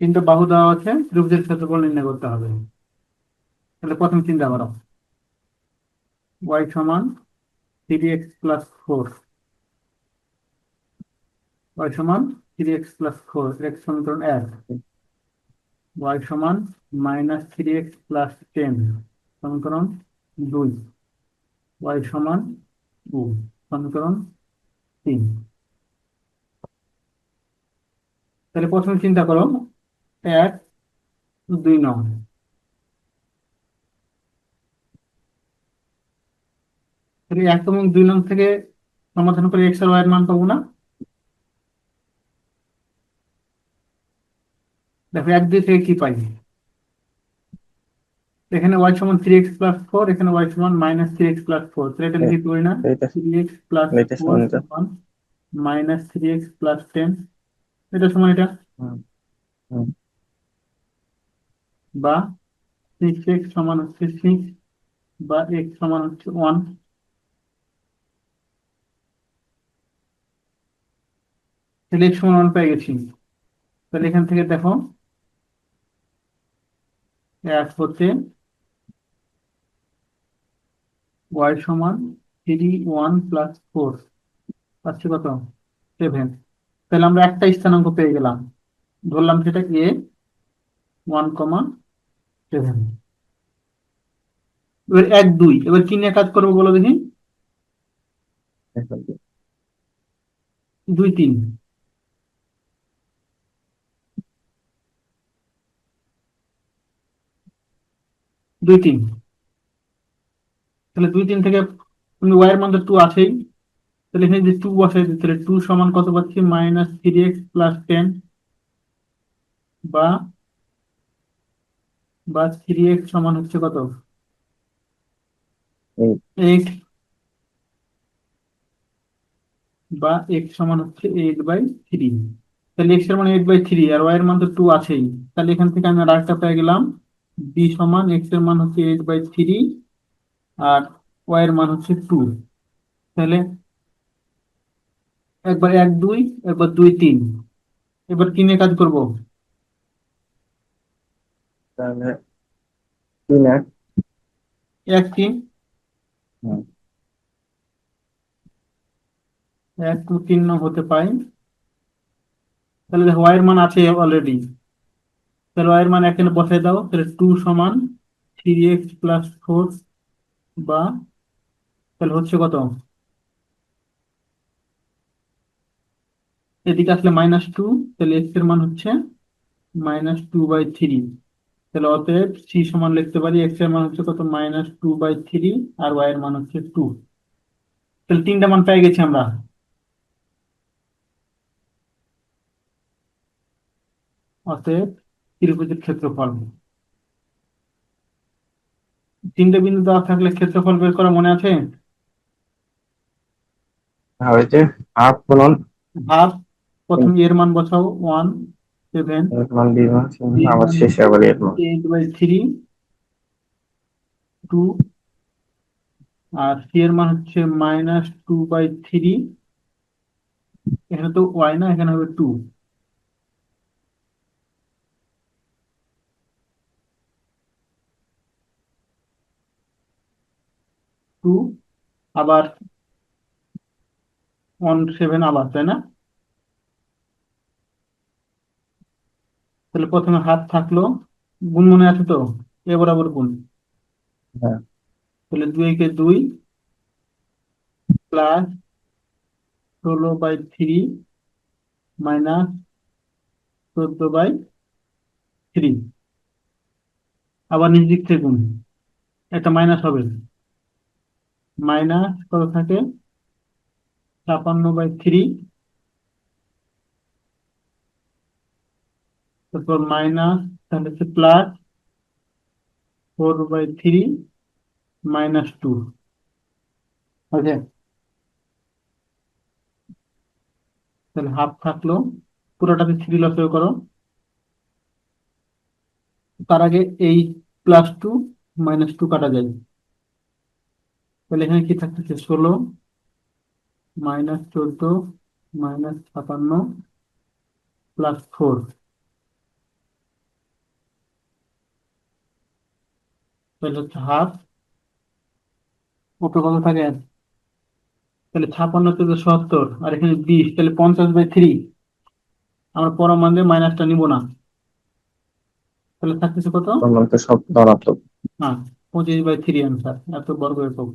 তিনটা বাহু দেওয়া আছে, ত্রিভুজের ক্ষেত্রফল নির্ণয় করতে হবে। তাহলে প্রথম চিন্তা করো ওয়াই সমান three X plus four Y সমান three X plus four X সমীকরণ এক। ওয়াই সমান minus three X plus ten সমীকরণ দুই। ওয়াই সমান টু সমীকরণ তিন। তাহলে প্রথমে চিন্তা করো। এক দুই নং এক এবং দুই নং থেকে সমাধান করে এক্স আর ওয়াই এর মান পাবো না? দেখো এক দুই থেকে কি পাই? এখানে ওয়াই সমান থ্রি এক্স প্লাস ফোর এখানে ওয়াই সমান minus three X plus four তাহলে এটা লিখে করি না? থ্রি এক্স প্লাস ফোর সমান minus three X plus ten এটা সমান এটা। বা সিক্স এক্স সমান হচ্ছে সিক্স বা এক্স সমান হচ্ছে ওয়ান তাহলে এক্স সমান ওয়ান পেয়ে গেছি। তাহলে এখান থেকে দেখো, এক হতে ওয়াই সমান থ্রি ওয়ান প্লাস ফোর পাচ্ছি কত? সেভেন তাহলে আমরা একটা স্থানাঙ্ক পেয়ে গেলাম। ধরলাম সেটা এ ওয়ান কমা সেভেন এবার এক দুই এবার কি নিয়ে কাজ করব বলো দেখি? দুই। তিন। দুই তিন। তাহলে দুই তিন থেকে তুমি ওয়াই এর মধ্যে টু আছেই। তাহলে এখানে যে টু দিই তাহলে টু সমান কত পাচ্ছি? Minus three X plus ten বা বা থ্রি এক্স সমান হচ্ছে কত? এইট বা এক্স সমান হচ্ছে এইট বাই থ্রি তাহলে এক্সের মান এইট বাই থ্রি আর ওয়াই এর মান তো টু আছেই। তাহলে এখান থেকে আমি আরেকটা পেয়ে গেলাম। বি সমান এক্সের মান হচ্ছে এইট বাই থ্রি আর ওয়াই এর মান হচ্ছে টু তাহলে একবার এক দুই একবার দুই তিন। এবার কি নিয়ে কাজ করব। তাহলে তিন এক। এক তিন। এক টু তিন নং হতে পাই তাহলে দেখো ওয়াই এর মান আছে অলরেডি তাহলে ওয়াই এর মান এখানে বসাই দাও। তাহলে টু সমান থ্রি এক্স প্লাস ফোর বা তাহলে হচ্ছে কত? এদিকে আসলে মাইনাস টু তাহলে এক্সের মান হচ্ছে মাইনাস টু বাই থ্রি তাহলে অতএব সি সমান লিখতে পারি এক্সের মান হচ্ছে কত? মাইনাস টু বাই থ্রি আর ওয়াই এর মান হচ্ছে টু তাহলে তিনটা মান পেয়ে গেছি আমরা। অতএব ত্রিভুজের ক্ষেত্রফল। তিনটে বিন্দু দেওয়া থাকলে ক্ষেত্রফল বের করা মনে আছে? হয়েছে। হাফ গুণন হাফ প্রথম এর মান বসাও ওয়ান সেভেন এর বি সি আবার শেষে আবার এইট বাই থ্রি টু আর সি এর মান হচ্ছে মাইনাস টু বাই থ্রি এখানে তো ওয়াই না এখানে হবে টু টু আবার ওয়ান সেভেন আবার তাই না? তাহলে প্রথমে হাত থাকল গুণ মনে আছে তো? এ বরাবর গুণ। হ্যাঁ। তাহলে দুই কে দুই প্লাস ষোলো বাই থ্রি মাইনাস চোদ্দ বাই থ্রি আবার নিচ দিক থেকে গুণ। এটা মাইনাস হবে। মাইনাস কত থাকে? ছাপান্ন বাই থ্রি তারপর মাইনাস তাহলে হচ্ছে plus four by three minus two okay তাহলে হাফ থাকল। পুরোটাকে থ্রি লসে করো। তার আগে এই প্লাস টু মাইনাস টু কাটা যায়। তাহলে এখানে কি থাকতেছে ষোলো মাইনাস চোদ্দ মাইনাস ছাপান্ন প্লাস ফোর তাহলে হচ্ছে হাফ উপরে কত থাকে? তাহলে ছাপান্ন থেকে সত্তর আর এখানে বিশ তাহলে পঞ্চাশ বাই থ্রি আমরা পরম মান দিয়ে মাইনাসটা নিব না। তাহলে থাকতেছে কত? ধনাত্মক হ্যাঁ পঁচিশ বাই থ্রি আনসার এত বর্গ একক।